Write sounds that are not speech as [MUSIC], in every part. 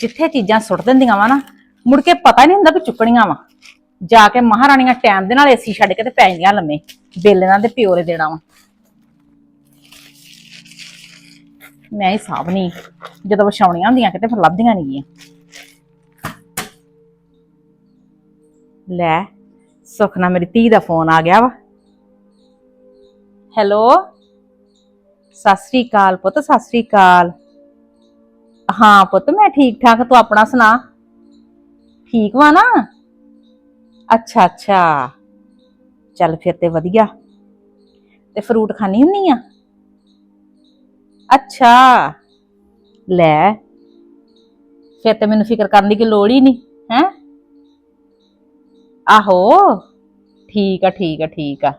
ਜਿੱਥੇ ਚੀਜ਼ਾਂ ਸੁੱਟ ਦਿੰਦੀਆਂ ਵਾ ਨਾ, ਮੁੜ ਕੇ ਪਤਾ ਨਹੀਂ ਹੁੰਦਾ ਵੀ ਚੁੱਕਣੀਆਂ ਵਾ। ਜਾ ਕੇ ਮਹਾਰਾਣੀਆਂ ਟਾਈਮ ਦੇ ਨਾਲ ਏਸੀ ਛੱਡ ਕੇ ਤੇ ਪੈ ਜਾਂਦੀਆਂ ਲੰਮੇ, ਬਿੱਲ ਇਹਨਾਂ ਦੇ ਪਿਓ ਦੇਣਾ ਵਾ। ਮੈਂ ਹੀ ਸਾਂਭ ਨਹੀਂ, ਜਦੋਂ ਵਿਛਾਉਣੀਆਂ ਹੁੰਦੀਆਂ ਕਿਤੇ ਫਿਰ ਲੱਭਦੀਆਂ ਨਹੀਂ ਗੀਆਂ। ਲੈ ਸੁਖਨਾ ਮੇਰੀ ਧੀ ਦਾ ਫੋਨ ਆ ਗਿਆ ਵਾ। ਹੈਲੋ, ਸਤਿ ਸ੍ਰੀ ਅਕਾਲ ਪੁੱਤ, ਸਤਿ ਸ੍ਰੀ ਅਕਾਲ। ਹਾਂ ਪੁੱਤ, ਮੈਂ ਠੀਕ ਠਾਕ, ਤੂੰ ਆਪਣਾ ਸੁਣਾ? ਠੀਕ ਵਾ ਨਾ? ਅੱਛਾ ਅੱਛਾ। ਚੱਲ ਫਿਰ ਤੇ ਵਧੀਆ। ਤੇ ਫਰੂਟ ਖਾਣੀ ਹੁੰਨੀ ਆ? ਅੱਛਾ। ਲੈ। ਫਿਰ ਤੇ ਮੈਨੂੰ ਫਿਕਰ ਕਰਨ ਦੀ ਕੋਈ ਲੋੜ ਹੀ ਨਹੀਂ, ਹੈ? ਆਹੋ। ਠੀਕ ਆ ਠੀਕ ਆ ਠੀਕ ਆ।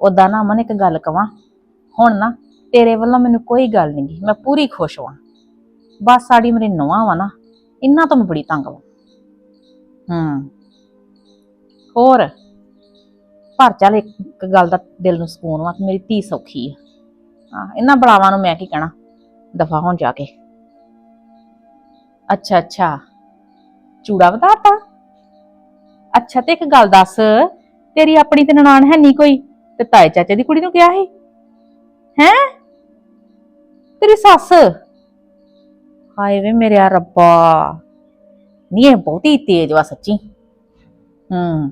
ਉਦਾਂ ਨਾ ਅਮਨ ਇੱਕ ਗੱਲ ਕਵਾਂ। ਹੁਣ ਨਾ ਤੇਰੇ ਵੱਲੋਂ ਮੈਨੂੰ ਕੋਈ ਗੱਲ ਨਹੀਂ ਗੀ, ਮੈਂ ਪੂਰੀ ਖੁਸ਼ ਹਾਂ ਬਸ ਸਾਡੀ ਮੇਰੇ ਨਵਾਂ ਵਾ ਨਾ ਇਹਨਾਂ ਤੋਂ ਮੈਂ ਬੜੀ ਤੰਗ ਵਾ। ਹੂੰ। ਹੋਰ, ਪਰ ਚੱਲ ਇੱਕ ਗੱਲ ਦਾ ਦਿਲ ਨੂੰ ਸਕੂਨ ਵਾ ਕਿ ਮੇਰੀ ਧੀ ਸੌਖੀ ਆ। ਹਾਂ ਇਹਨਾਂ ਬੜਾਵਾਂ ਨੂੰ ਮੈਂ ਕੀ ਕਹਿਣਾ, ਦਫਾ ਹੋਣ ਜਾ ਕੇ। ਅੱਛਾ ਅੱਛਾ। ਚੂੜਾ ਵਧਾਤਾ? ਅੱਛਾ, ਤੇ ਇੱਕ ਗੱਲ ਦੱਸ, ਤੇਰੀ ਆਪਣੀ ਤੇ ਨਨਾਣ ਹੈ ਨਹੀਂ ਕੋਈ, ਤੇ ਤਾਏ ਚਾਚੇ ਦੀ ਕੁੜੀ ਨੂੰ ਕਿਹਾ ਸੀ? ਹੈ? ਤੇਰੀ ਸੱਸ? ਹਾਏ ਵੇ ਮੇਰੇ ਰੱਬਾ। ਨੀ, ਇਹ ਬਹੁਤੀ ਤੇਜ਼ ਵਾ ਸੱਚੀ। ਹੂੰ।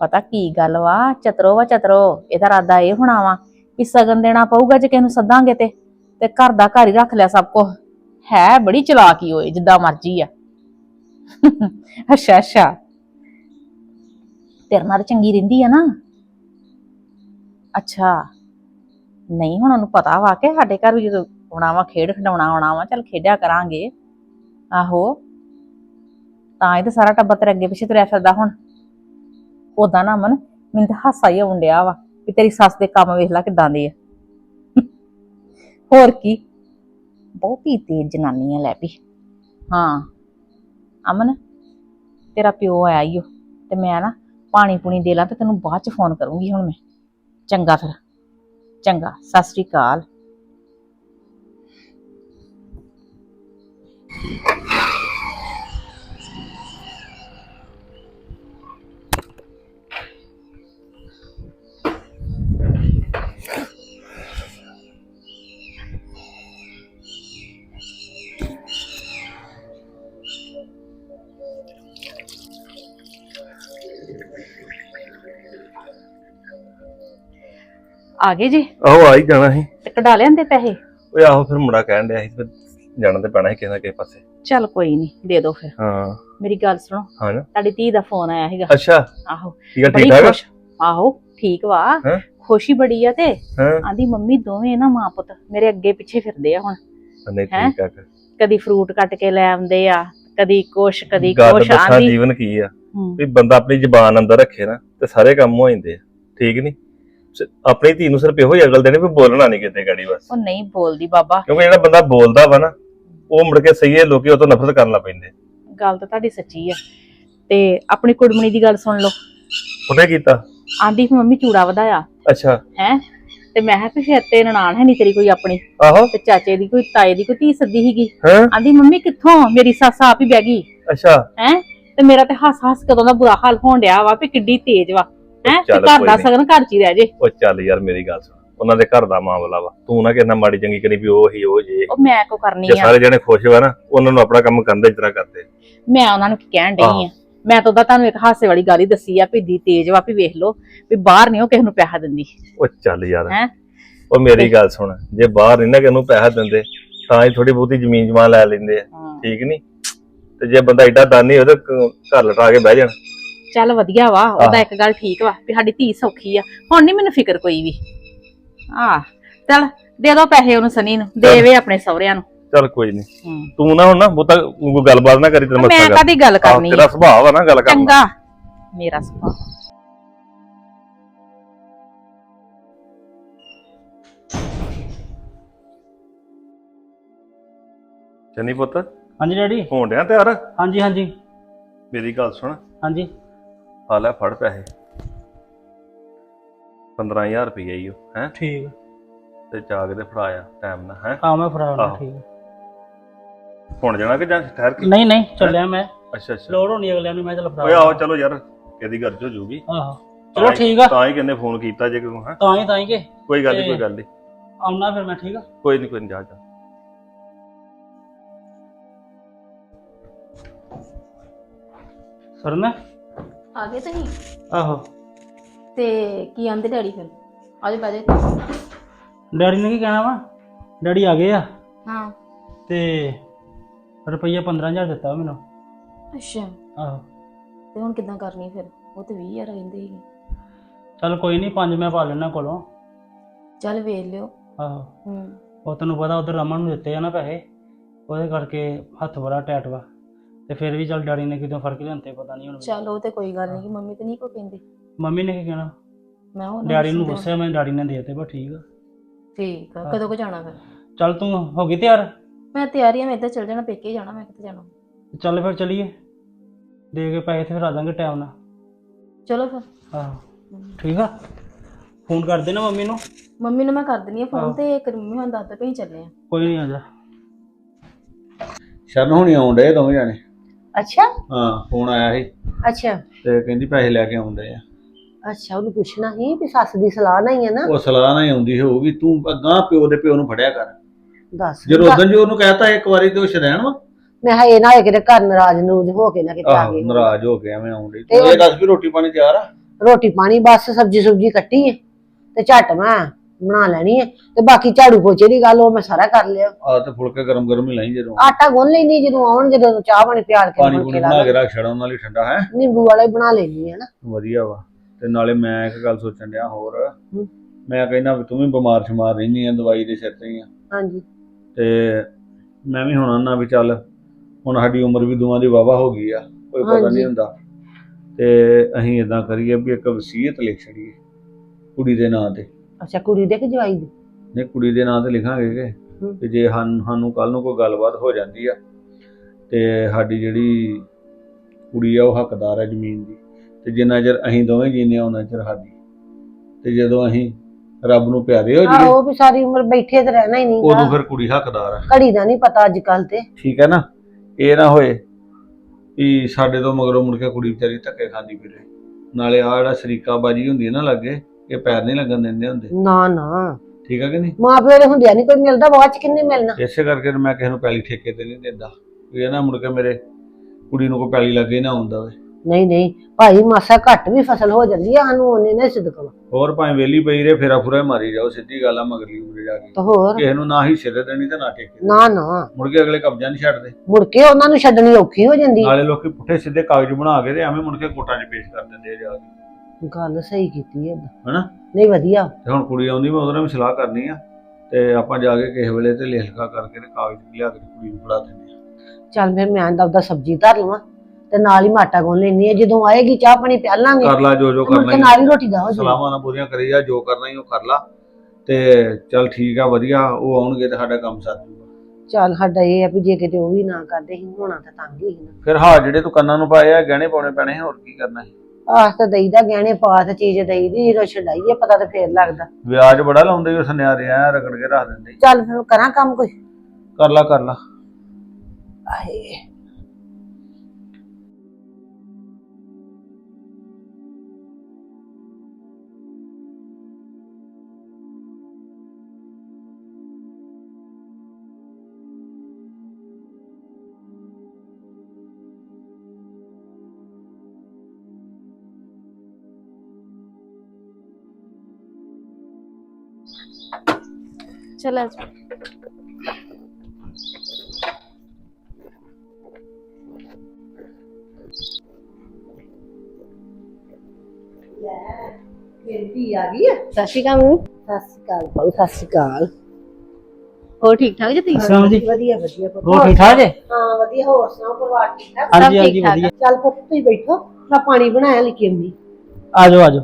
ਪਤਾ ਕੀ ਗੱਲ ਵਾ? ਚਤਰੋ ਵਾ ਚਤਰੋ, ਇਹਦਾ ਰਾਦਾ ਇਹ ਹੋਣਾ ਵਾ ਕਿ ਸਗਨ ਦੇਣਾ ਪਊਗਾ ਜੇ ਕਿਸੇ ਨੂੰ ਸੱਦਾਂਗੇ ਤੇ ਤੇ ਘਰ ਦਾ ਘਰ ਹੀ ਰੱਖ ਲਿਆ ਸਭ ਕੁਝ ਹੈ, ਬੜੀ ਚਲਾਕੀ ਹੋਏ, ਜਿੱਦਾਂ ਮਰਜ਼ੀ ਆ। ਅੱਛਾ ਅੱਛਾ। ਤੇਰੇ ਨਾਲ ਚੰਗੀ ਰਹਿੰਦੀ ਆ ਨਾ? ਅੱਛਾ। ਨਹੀਂ, ਹੁਣ ਉਹਨੂੰ ਪਤਾ ਵਾ ਕਿ ਸਾਡੇ ਘਰ ਵੀ ਜਦੋਂ ਆਉਣਾ ਵਾ, ਖੇਡ ਖਡਾਉਣਾ ਆਉਣਾ ਵਾ, ਚੱਲ ਖੇਡਿਆ ਕਰਾਂਗੇ। ਆਹੋ। ਤਾਂ ਇਹ ਤਾਂ ਸਾਰਾ ਟੱਬਰ ਤੇਰੇ ਅੱਗੇ ਪਿੱਛੇ ਤੁਰਿਆ ਫਿਰਦਾ ਹੁਣ। ਉਦਾਂ ਨਾ ਮਨ ਮੈਨੂੰ ਤਾਂ ਹਾਸਾ ਹੀ ਆਉਣ ਡਿਆ ਵਾ ਵੀ ਤੇਰੀ ਸੱਸ ਦੇ ਕੰਮ ਵੇਖ ਲੈ ਕਿਦਾਂ ਦੇ ਆ। ਹੋਰ ਕੀ? ਬਹੁਤੀ ਤੇਜ਼ ਜਨਾਨੀ ਆ ਲੈ ਵੀ। ਹਾਂ। ਅਮਨ, ਤੇਰਾ ਪਿਓ ਆਇਆ ਈ ਓ, ਤੇ ਮੈਂ ਨਾ ਪਾਣੀ ਪੂਣੀ ਦੇ ਲਾਂ ਤੇ ਤੈਨੂੰ ਬਾਅਦ ਚ ਫੋਨ ਕਰੂੰਗੀ ਹੁਣ ਮੈਂ। ਚੰਗਾ ਫਿਰ। ਚੰਗਾ। ਸਤਿ ਸ੍ਰੀ ਅਕਾਲ। ਆ ਗਏ ਜੀ? ਆਹੋ ਆ ਹੀ ਜਾਣਾ ਸੀ। ਤੇ ਕਢਾ ਲਿਆਂਦੇ ਪੈਸੇ? ਓਏ ਆਹੋ ਫਿਰ ਮੁੰਡਾ ਕਹਿਣ ਡਿਆ ਸੀ ਫਿਰ ਜਾਣਾ ਤੇ ਪੈਣਾ ਸੀ ਕਿਸੇ ਨਾ ਕਿਸੇ ਪਾਸੇ। ਚੱਲ ਕੋਈ ਨਹੀਂ ਦੇ ਦਿਓ ਫਿਰ। ਹਾਂ। ਮੇਰੀ ਗੱਲ ਸੁਣੋ ਹਾਂ ਨਾ। ਤੁਹਾਡੀ ਧੀ ਦਾ ਫੋਨ ਆਇਆ ਸੀਗਾ। ਅੱਛਾ। ਆਹੋ। ਠੀਕ ਆ ਠੀਕ ਠਾਕ ਆਹੋ ਠੀਕ ਵਾ। ਹੈਂ? ਖੁਸ਼ੀ ਬੜੀ ਆ ਤੇ। ਹਾਂ? ਆਂਦੀ ਮੰਮੀ ਦੋਵੇਂ ਨਾ ਮਾਂ ਪੁੱਤ ਮੇਰੇ ਅੱਗੇ ਪਿੱਛੇ ਫਿਰਦੇ ਆ ਹੁਣ। ਨਹੀਂ ਹੈਂ? ਠੀਕ ਆ। ਕਦੀ ਫਰੂਟ ਕੱਟ ਕੇ ਲੈ ਆਉਂਦੇ ਆ ਕਦੀ ਕੁਛ ਕਦੀ ਕੁਛ ਆਂਦੀ ਜੀਵਨ ਕੀ ਆ। ਹੂੰ, ਵੀ ਬੰਦਾ ਆਪਣੀ ਜ਼ਬਾਨ ਅੰਦਰ ਰੱਖੇ ਨਾ ਤੇ ਸਾਰੇ ਕੰਮ ਹੋ ਜਾਂਦੇ ਆ। ਠੀਕ ਨਹੀਂ ਆਪਣੀ ਧੀ ਨੂੰ ਸਿਰਫ ਇਹੋ ਹੀ ਅਕਲ ਦੇਣੀ ਵੀ ਬੋਲਣਾ ਨਹੀਂ ਕਿਤੇ ਗਾੜੀ ਬਸ। ਉਹ ਨਹੀਂ ਬੋਲਦੀ ਬਾਬਾ। ਕਿਉਂਕਿ ਜਿਹੜਾ ਬੰਦਾ ਬੋਲਦਾ ਵਾ ਨਾ ਉਹ ਮੁੜ ਕੇ ਸਹੀ ਹੈ ਲੋਕੀ ਉਹ ਤੋਂ ਨਫ਼ਰਤ ਕਰਨ ਲੱਗ ਪੈਂਦੇ। ਗੱਲ ਤਾਂ ਤੁਹਾਡੀ ਸੱਚੀ ਆ। ਤੇ ਆਪਣੀ ਕੁੜਮਣੀ ਦੀ ਗੱਲ ਸੁਣ ਲਓ। ਉਹਨੇ ਕੀਤਾ? ਆਂਦੀ ਮੰਮੀ ਚੂੜਾ ਵਧਾਇਆ। ਅੱਛਾ। ਹੈ? ਤੇ ਮੈਂ ਕਿਹਾ ਵੀ ਫਿਰ ਤੇ ਨਨਾਣ ਹੈ ਨਹੀਂ ਤੇਰੀ ਕੋਈ ਆਪਣੀ। ਆਹੋ। ਤੇ ਚਾਚੇ ਦੀ ਕੋਈ ਤਾਏ ਦੀ ਕੋਈ ਧੀ ਸੱਦੀ ਸੀਗੀ। ਹਾਂ? ਆਂਦੀ ਮੰਮੀ ਕਿੱਥੋਂ? ਮੇਰੀ ਸੱਸ ਆਪ ਹੀ ਬਹਿ ਗਈ। ਅੱਛਾ। ਹੈ? ਤੇ ਮੇਰਾ ਤੇ ਹੱਸ ਹੱਸ ਕਦੋਂ ਦਾ ਬੁਰਾ ਹਾਲ ਹੋਣ ਡਿਆ ਵਾ ਵੀ ਕਿੱਡੀ ਤੇਜ਼ ਵਾ। ਹੈ? ਤੇ ਚੱਲ ਘਰ ਕੋਈ ਦਾ ਨੀ। ਸਗਨ ਘਰ ਚ ਹੀ ਰਹਿ ਜੇ। ਉਹ ਚੱਲ ਯਾਰ ਮੇਰੀ ਗੱਲ ਸੁਣ। ਉਹਨਾਂ ਦੇ ਘਰ ਦਾ ਮਾਮਲਾ ਵਾ। ਤੂੰ ਨਾ ਕਿੰਨਾ ਮਾੜੀ ਚੰਗੀ ਕਰੀ ਵੀ ਉਹ ਹੀ ਉਹ ਜੇ। ਉਹ ਮੈਂ ਕੋ ਕਰਨੀ ਜੇ ਆ? ਸਾਰੇ ਜਣੇ ਖੁਸ਼ ਵਾ ਨਾ ਉਹਨਾਂ ਨੂੰ ਆਪਣਾ ਕੰਮ ਕਰਨ ਦੇ ਤਰ੍ਹਾਂ ਕਰਦੇ। ਮੈਂ ਉਹਨਾਂ ਨੂੰ ਕੀ ਕਹਿਣ ਡਈ ਆਹੋ। ਆ? ਮੈਂ ਤਾਂ ਉਹਦਾ ਤੁਹਾਨੂੰ ਇੱਕ ਹਾਸੇ ਵਾਲੀ ਗੱਲ ਹੀ ਦੱਸੀ ਆ ਵੀ ਦੀ ਤੇਜ਼ ਵਾ ਵੀ ਵੇਖ ਲਓ ਵੀ ਬਾਹਰ ਨਹੀਂ ਉਹ ਕਿਸੇ ਨੂੰ ਪੈਸਾ ਦਿੰਦੀ। ਉਹ ਚੱਲ ਯਾਰ। ਹੈਂ? ਉਹ ਮੇਰੀ ਗੱਲ ਸੁਣ। ਜੇ ਬਾਹਰ ਨਹੀਂ ਨਾ ਕਿ ਉਹਨੂੰ ਪੈਸਾ ਦਿੰਦੇ ਤਾਂ ਹੀ ਥੋੜੀ ਬਹੁਤੀ ਜ਼ਮੀਨ ਜਮਾ ਲੈ ਲੈਂਦੇ ਆ। ਠੀਕ ਨਹੀਂ ਤੇ ਜੇ ਬੰਦਾ ਏਡਾ ਦਾਨੀ ਉਹਦੇ ਘਰ ਲਟਾ ਕੇ ਬਹਿ ਜਾਣ। ਚੱਲ ਵਧੀਆ ਵਾ ਉਹਦਾ। ਇੱਕ ਗੱਲ ਠੀਕ ਵਾ ਵੀ ਸਾਡੀ ਧੀ ਸੌਖੀ ਆ। ਹੁਣ ਨਹੀਂ ਮੈਨੂੰ ਫਿਕਰ ਕੋਈ ਵੀ। ਆ ਚੱਲ ਦੇ ਦੋ ਪੈਸੇ ਉਹਨੂੰ ਸਨੀ ਨੂੰ ਦੇਵੇ ਆਪਣੇ ਸਹੁਰਿਆਂ ਨੂੰ। ਚੱਲ ਕੋਈ ਨਹੀਂ। ਤੂੰ ਨਾ ਹੁਣ ਨਾ ਬਹੁਤਾ ਕੋਈ ਗੱਲਬਾਤ ਨਾ ਕਰੀ ਤੈਨੂੰ ਮੈਂ ਕਾਦੀ ਗੱਲ ਕਰਨੀ ਤੇਰਾ ਸੁਭਾਅ ਵਾ ਨਾ ਗੱਲ ਕਰਨਾ। ਚੰਗਾ। ਮੇਰਾ ਸੁਭਾਅ। ਚੰਨੀ ਪੁੱਤ ਹਾਂਜੀ ਡੈਡੀ। ਹੋਣ ਡਿਆ ਤਿਆਰ? ਹਾਂਜੀ ਹਾਂਜੀ। ਮੇਰੀ ਗੱਲ ਸੁਣ। ਹਾਂਜੀ। ਆ ਲੈ ਫੜ ਪੈਸੇ। 15000 ਰੁਪਏ ਹੀ ਉਹ ਹੈ? ਠੀਕ ਤੇ ਜਾ ਕੇ ਤੇ ਫੜਾਇਆ ਟਾਈਮ ਨਾਲ ਹੈ? ਹਾਂ ਮੈਂ ਆਹੋ। ਲਾਂ ਠੀਕ ਹੁਣ ਜਾਣਾ ਕਿ ਜਾਂ ਠਹਿਰ ਕੇ? ਨਹੀਂ ਨਹੀਂ ਚੱਲਿਆ ਮੈਂ। ਅੱਛਾ ਅੱਛਾ। ਲੋੜ ਹੋਣੀ ਅਗਲਿਆਂ ਨੂੰ ਮੈਂ ਚੱਲ ਓਏ ਆਓ ਚਲੋ ਯਾਰ ਕਿਹਦੀ ਗਰਜ ਹੋ ਜੂਗੀ। ਆਹੋ। ਚਲੋ ਠੀਕ ਆ। ਤਾਂ ਹੀ ਕਹਿੰਦੇ ਫੋਨ ਕੀਤਾ ਜੇ ਕਿਉਂ ਹਾਂ? ਤਾਂ ਹੀ ਤਾਂ ਹੀ ਕਿ। ਕੋਈ ਗੱਲ ਨਹੀਂ ਕੋਈ ਗੱਲ ਨਹੀਂ ਆਉਣਾ ਫਿਰ ਮੈਂ ਠੀਕ ਆ? ਕੋਈ ਨਹੀਂ ਕੋਈ ਨਹੀਂ ਜਾ ਜਾ। ਸਰਨ ਆ ਗਏ ਤੁਸੀਂ? ਆਹੋ। ਤੇ ਕੀ ਆਂਦੇ ਡੈਡੀ ਫਿਰ? ਆਜੋ ਬਹਿ ਜਾਓ ਡੈਡੀ ਨੇ ਕੀ ਕਹਿਣਾ ਵਾ? ਡੈਡੀ ਆ ਗਏ ਆ। ਹਾਂ। ਤੇ ਰੁਪਈਆ 15000 ਦਿੱਤਾ ਮੈਨੂੰ। ਅੱਛਾ। ਆਹੋ। ਤੇ ਹੁਣ ਕਿੱਦਾਂ ਕਰਨੀ ਫਿਰ? ਉਹ ਤੇ 20000 ਰਹਿੰਦੇ ਸੀਗੇ ਚੱਲ ਕੋਈ ਨਹੀਂ ਪੰਜ ਮੈਂ ਪਾ ਲੈਣਾ ਕੋਲੋਂ। ਚੱਲ ਵੇਖ ਲਿਓ। ਆਹੋ। ਹੂੰ। ਉਹ ਤੈਨੂੰ ਪਤਾ ਉਧਰ ਰਮਨ ਨੂੰ ਦਿੱਤੇ ਆ ਨਾ ਪੈਸੇ। ਉਹਦੇ ਕਰਕੇ ਹੱਥ ਬੜਾ ਟੈਟ ਵਾ। ਤੇ ਫਿਰ ਵੀ ਚੱਲ ਡੈਡੀ ਨੇ ਕਿਦੋਂ ਫ਼ਰਕ ਲਿਆਂਤੇ ਪਤਾ ਨਹੀਂ ਹੁਣ ਚੱਲ ਉਹ ਤੇ ਕੋਈ ਗੱਲ ਨਹੀਂ ਕਿ ਮੰਮੀ ਤੇ ਨਹੀਂ ਕੋ ਕਹਿੰਦੇ। ਮੰਮੀ ਨੇ ਕੀ ਕਹਿਣਾ? ਮੈਂ ਉਹ ਡੈਡੀ ਨੂੰ ਗੁੱਸੇ ਮੈਂ ਡੈਡੀ ਨੇ ਦੇਤੇ ਬਸ ਠੀਕ ਆ। ਠੀਕ ਆ ਕਦੋਂ ਕੋ ਜਾਣਾ ਫਿਰ? ਚੱਲ ਤੂੰ ਹੋ ਗਈ ਤਿਆਰ? ਮੈਂ ਤਿਆਰੀ ਆ ਮੈਂ ਇੱਧਰ ਚੱਲ ਜਾਣਾ ਪੇਕੇ ਹੀ ਜਾਣਾ ਮੈਂ ਕਿੱਥੇ ਜਾਣਾ। ਚੱਲ ਫਿਰ ਚਲੀਏ। ਦੇ ਕੇ ਪੈਸੇ ਤੇ ਫਿਰ ਆ ਜਾਾਂਗੇ ਟਾਈਮ ਨਾਲ। ਚਲੋ ਫਿਰ। ਆਹੋ ਠੀਕ ਆ। ਫੋਨ ਕਰ ਦੇ ਨਾ ਮੰਮੀ ਨੂੰ। ਮੰਮੀ ਨੂੰ ਮੈਂ ਕਰ ਦਿੰਦੀ ਆ ਫੋਨ। ਤੇ ਇੱਕ ਮੰਮੀ ਹੁਣ ਦੱਸ ਦੋ ਚੱਲੇ ਆ। ਕੋਈ ਨਹੀਂ ਆ ਜਾ। ਸ਼ਰਨ ਹੁਣੀ ਆਉਣ ਡਏ ਦੋਵੇਂ ਜਾਣੇ। ਅੱਛਾ? ਹਾਂ ਫੋਨ ਆਇਆ ਸੀ। ਅੱਛਾ। ਤੇ ਕਹਿੰਦੀ ਪੈਸੇ ਲੈ ਕੇ ਆਉਂਦੇ ਆ। ਅੱਛਾ ਉਹਨੂੰ ਪੁੱਛਣਾ ਸੀ ਵੀ ਸੱਸ ਦੀ ਸਲਾਹ ਨਹੀਂ ਹੈ ਨਾ? ਉਹ ਸਲਾਹ ਨਾਲ ਹੀ ਆਉਂਦੀ ਹੋਊਗੀ ਤੂੰ ਅੱਗਾ ਪਿਓ ਦੇ ਪਿਓ ਨੂੰ ਫੜਿਆ ਕਰ। ਦੱਸ। ਜਦੋਂ ਉਦੋਂ ਜੋ ਉਹਨੂੰ ਕਹਿਤਾ ਇੱਕ ਵਾਰੀ ਤੇ ਉਹ ਸ਼ਰੈਣ ਵਾ। ਮੈਂ ਕਿਹਾ ਇਹ ਨਾ ਹੋਏ ਕਿਤੇ ਘਰ ਨਾਰਾਜ਼ ਨੂਜ ਹੋ ਕੇ ਨਾ ਕਿਤੇ ਆ ਗਏ। ਨਾਰਾਜ਼ ਹੋ ਆਉਣ ਡਈ ਤੇ ਤੂੰ ਇਹ ਦੱਸ ਵੀ ਰੋਟੀ ਪਾਣੀ ਤਿਆਰ ਆ? ਰੋਟੀ ਪਾਣੀ ਬਸ ਸਬਜੀ ਸੁਬਜੀ ਕੱਟੀ ਹੈ ਤੇ ਝੱਟ ਮੈਂ ਬਣਾ ਲੈਣੀ ਹੈ ਤੇ ਬਾਕੀ ਝਾੜੂ ਪੋਚੇ ਦੀ ਗੱਲ ਉਹ ਮੈਂ ਸਾਰਾ ਕਰ ਲਿਆ। ਆ ਤੇ ਫੁਲਕੇ ਗਰਮ ਗਰਮ ਹੀ ਲਾਈ ਜਦੋਂ। ਆਟਾ ਗੁੰਨ ਲੈਣੀ ਜਦੋਂ ਆਉਣ ਜਦੋਂ ਚਾਹ ਪਾਣੀ ਪਿਆਲ ਕੇ ਪਾਣੀ ਪੂਣੀ ਬਣਾ ਕੇ ਰੱਖ ਛੜਾ ਉਹਨਾਂ ਲਈ ਠੰਡਾ ਹੈ? ਨਿੰਬੂ ਵਾਲਾ ਹੀ ਬਣਾ ਲੈਣੀ ਹੈ ਨਾ। ਵਧੀਆ ਵਾ। ਤੇ ਨਾਲੇ ਮੈਂ ਇੱਕ ਗੱਲ ਸੋਚਣ ਡਿਆ ਹੋਰ। ਮੈਂ ਕਹਿੰਦਾ ਵੀ ਤੂੰ ਵੀ ਬਿਮਾਰ ਸ਼ਮਾਰ ਰਹਿਨੀ ਆ ਦਵਾਈ ਦੇ ਸਿਰ ਤੇ ਹੀ ਆ। ਹਾਂਜੀ। ਤੇ ਮੈਂ ਵੀ ਹੁਣ ਆਨਾ ਵੀ ਚੱਲ ਹੁਣ ਸਾਡੀ ਉਮਰ ਵੀ ਦੋਵਾਂ ਦੀ ਵਾਵਾ ਹੋ ਗਈ ਆ ਕੋਈ ਪਤਾ। ਨਹੀਂ ਹੁੰਦਾ। ਤੇ ਅਸੀਂ ਇਦਾਂ ਕਰੀਏ ਵੀ ਇੱਕ ਵਸੀਅਤ ਲਿਖ ਛੜੀਏ ਕੁੜੀ ਦੇ ਨਾਂ ਤੇ। ਅੱਛਾ ਕੁੜੀ ਦੇ ਕਿ ਜਵਾਈ ਦੀ? ਨੇ ਕੁੜੀ ਦੇ ਨਾਂ ਤੇ ਲਿਖਾਂਗੇ ਕਿ। ਤੇ ਜੇ ਹਨ- ਸਾਨੂੰ ਕੱਲ ਨੂੰ ਕੋਈ ਗੱਲਬਾਤ ਹੋ ਜਾਂਦੀ ਆ ਤੇ ਸਾਡੀ ਜਿਹੜੀ ਕੁੜੀ ਆ ਉਹ ਹੱਕਦਾਰ ਹੈ ਜ਼ਮੀਨ ਦੀ। ਤੇ ਜਿੰਨਾ ਚਿਰ ਅਸੀਂ ਦੋਵੇਂ ਜੀਨੇ ਆ ਉਹਨਾਂ ਚਿਰ ਸਾਡੀ। ਤੇ ਜਦੋਂ ਅਸੀਂ ਰੱਬ ਨੂੰ ਪਿਆਰੇ ਹੋ ਜਾਈਏ ਆਹੋ ਵੀ ਸਾਰੀ ਉਮਰ ਬੈਠੇ ਤੇ ਰਹਿਣਾ ਹੀ ਨਹੀਂ ਉਦੋਂ ਫਿਰ ਕੁੜੀ ਹੱਕਦਾਰ ਆ। ਘੜੀ ਦਾ ਨਹੀਂ ਪਤਾ ਅੱਜ ਕੱਲ ਤੇ। ਠੀਕ ਹੈ ਨਾ? ਇਹ ਨਾ ਹੋਏ ਵੀ ਸਾਡੇ ਤੋਂ ਮਗਰੋਂ ਮੁੜ ਕੇ ਕੁੜੀ ਵਿਚਾਰੀ ਧੱਕੇ ਖਾਂਦੀ ਫਿਰੇ। ਨਾਲੇ ਆ ਜਿਹੜਾ ਸ਼ਰੀਕਾ ਬਾਜੀ ਹੁੰਦੀ ਹੈ ਨਾ ਲੱਗੇ ਇਹ ਪੈਰ ਨਹੀਂ ਲੱਗਣ ਦਿੰਦੇ ਹੁੰਦੇ? ਨਾ ਨਾ। ਠੀਕ ਹੈ ਕਿ ਨਹੀਂ? ਮਾਂ ਪਿਓ ਦੇ ਹੁੰਦਿਆਂ ਨਹੀਂ ਕੋਈ ਮਿਲਦਾ ਬਾਅਦ ਚ ਕਿੰਨੇ ਮਿਲਣਾ? ਇਸੇ ਕਰਕੇ ਮੈਂ ਕਿਸੇ ਨੂੰ ਪੈਲੀ ਠੇਕੇ ਤੇ ਨਹੀਂ ਦਿੰਦਾ। ਵੀ ਇਹ ਨਾ ਮੁੜ ਕੇ ਮੇਰੇ ਕੁੜੀ ਨੂੰ ਕੋਈ ਪੈਲੀ ਲੱਗੇ ਨਾ ਹੁੰਦਾ ਵੇ ਨਹੀਂ ਨਹੀਂ। ਭਾਈ ਮਾਸਾ ਘੱਟ ਵੀ ਫਸਲ ਹੋ ਜਾਂਦੀ ਆ ਸਾਨੂੰ ਉਹਨੇ ਨੇ ਸਿੱਧਕ ਹੋਰ ਭਾਵੇਂ ਵੇਲੀ ਪਈ ਰੇ ਫੇਰਾ ਫੁਰਾ ਮਾਰੀ ਜਾਓ ਸਿੱਧੀ ਗੱਲ ਆ ਮਗਰਲੀ ਉਮਰੇ ਜਾ ਕੇ। ਤਾਂ ਹੋਰ। ਕਿਸੇ ਨੂੰ ਨਾ ਹੀ ਸਿਰ ਦੇਣੀ ਤੇ ਨਾ ਠੇਕੇ ਨਾ ਨਾ। ਮੁੜ ਕੇ ਅਗਲੇ ਕਬਜ਼ਾ ਨਹੀਂ ਛੱਡਦੇ। ਮੁੜ ਕੇ ਉਹਨਾਂ ਨੂੰ ਛੱਡਣੀ ਔਖੀ ਹੋ ਜਾਂਦੀ ਨਾਲੇ ਲੋਕੀ ਪੁੱਠੇ ਸਿੱਧੇ ਕਾਗਜ਼ ਬਣਾ ਕੇ ਤੇ ਐਵੇਂ ਮੁੜ ਕੇ ਕੋਟਾਂ 'ਚ ਪੇਸ਼ ਕਰ ਦਿੰਦੇ ਆ ਜਾ ਕੇ। ਗੱਲ ਸਹੀ ਕੀਤੀ ਹੈ। ਹਨਾ? ਨਹੀਂ ਵਧੀਆ। ਤੇ ਹੁਣ ਕੁੜੀ ਆਉਂਦੀ ਮੈਂ ਉਹਦੇ ਨਾਲ ਵੀ ਸਲਾਹ ਕਰਨੀ ਆ। ਤੇ ਆਪਾਂ ਜਾ ਕੇ ਕਿਸੇ ਵੇਲੇ ਤੇ ਲਿਖ ਲਿਖਾ ਕਰਕੇ ਤੇ ਕਾਗਜ਼ ਲਿਆ ਕੇ ਕੁੜੀ ਨੂੰ ਫੜਾ ਦਿੰਦੇ ਆ। ਚੱਲ ਫਿਰ ਮੈਂ ਤਾਂ ਉਹਦਾ ਸਬਜ਼ੀ ਧਰ ਲਵਾਂ ਤੇ ਨਾਲ ਹੀ ਮਾਟਾ ਗੁੰਨ ਲੈਣੀ ਹੈ। ਜਦੋਂ ਆਏਗੀ ਚਾਹ ਪਾਣੀ ਪਿਆ ਲਾਂਗੇ। ਕਰ ਲਾ ਜੋ ਜੋ ਕਰਨਾ ਹੀ ਨਾਲ ਹੀ ਰੋਟੀ ਦਾ ਹੋ ਸਲਾਮਾਂ ਨਾਲ ਪੂਰੀਆਂ ਕਰੀ ਜਾ ਜੋ ਕਰਨਾ ਹੀ ਉਹ ਕਰ ਲਾ। ਤੇ ਚੱਲ ਠੀਕ ਆ ਵਧੀਆ। ਉਹ ਆਉਣਗੇ ਤੇ ਸਾਡਾ ਕੰਮ ਸਰ ਜੂਗਾ। ਚੱਲ ਸਾਡਾ ਇਹ ਆ ਵੀ ਜੇ ਕਿਤੇ ਉਹ ਵੀ ਨਾ ਕਰਦੇ ਸੀ ਹੋਣਾ ਤਾਂ ਤੰਗ ਹੀ ਨਾ ਫਿਰ ਹਾਂ ਜਿਹੜੇ ਤੂੰ ਕੰਨਾਂ ਨੂੰ ਪਾਏ ਆ ਗਹਿਣੇ ਪਾਉਣੇ ਪੈਣੇ ਹੋਰ ਕੀ ਕਰਨਾ ਸੀ? ਆਹ ਤਾਂ ਦਈਦਾ ਗਹਿਣੇ ਪਾ ਤੇ ਚੀਜ਼ ਦਈਦੀ ਜਦੋਂ ਛਡਾਈਏ ਪਤਾ ਤਾਂ ਫੇਰ ਲੱਗਦਾ। ਵਿਆਜ ਬੜਾ ਲਾਉਂਦੇ ਉਹ ਸੁਨਿਆਰੇ ਆ ਰਗੜ ਕੇ ਰੱਖ ਦਿੰਦੇ। ਚੱਲ ਫਿਰ ਕਰਾਂ ਕੰਮ ਕੋਈ ਕਰ ਲਾ ਕਰ ਲਾ। ਆਏ। ਚੱਲ ਆ ਜਾਓ। ਬੇਟੀ ਆ ਗਈ ਆ ਸਤਿ ਸ਼੍ਰੀ ਅਕਾਲ ਮੰਮੀ। ਸਤਿ ਸ਼੍ਰੀ ਅਕਾਲ ਭਾਉ ਸਤਿ ਸ਼੍ਰੀ ਅਕਾਲ ਹੋਰ ਠੀਕ ਠਾਕ ਜੀ ਤੁਸੀਂ? ਅਸਲਾਮ ਜੀ। ਵਧੀਆ ਵਧੀਆ ਪੁੱਤ। ਹੋਰ ਠੀਕ ਠਾਕ ਜੇ? ਹਾਂ ਵਧੀਆ ਹੋਰ ਸੁਣਾਓ ਪਰਿਵਾਰ ਠੀਕ ਠਾਕ? ਹਾਂਜੀ ਠੀਕ ਹਾਂਜੀ ਠਾਕ ਵਧੀਆ। ਚੱਲ ਪੁੱਤ ਤੁਸੀਂ ਬੈਠੋ। ਮੈਂ ਪਾਣੀ ਬਣਾਇਆ ਲਿਖੀ ਅੰਮੀ। ਆ ਜਾਓ ਆ ਜਾਓ।